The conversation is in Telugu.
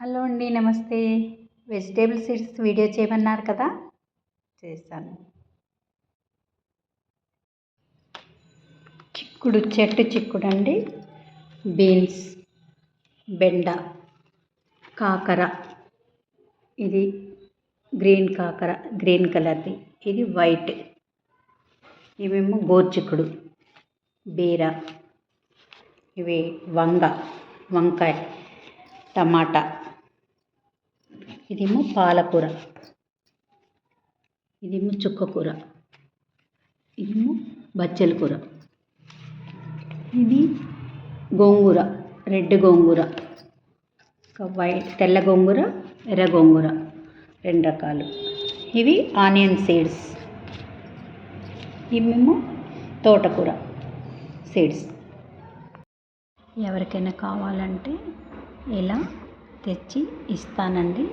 హలో అండి నమస్తే. వెజిటేబుల్ సీడ్స్ వీడియో చేయమన్నారు కదా? చేస్తాను చిక్కుడు చెట్టు చిక్కుడు అండి బీన్స్ బెండ కాకర. ఇది గ్రీన్ కాకర గ్రీన్ కలర్ది. ఇది వైట్. ఇవేమో గోర్చిక్కుడు బీర. ఇవి వంగ వంకాయ టమాటా. ఇదేమో పాలకూర. ఇదేమో చుక్కకూర. ఇదేమో బచ్చల కూర. ఇది గోంగూర రెడ్ గోంగూర. వైట్ తెల్ల గోంగూర ఎర్ర గోంగూర. రెండు రకాలు. ఇవి ఆనియన్ సీడ్స్. ఇవేమో తోటకూర సీడ్స్. ఎవరికైనా కావాలంటే ఇలా తెచ్చి ఇస్తానండి.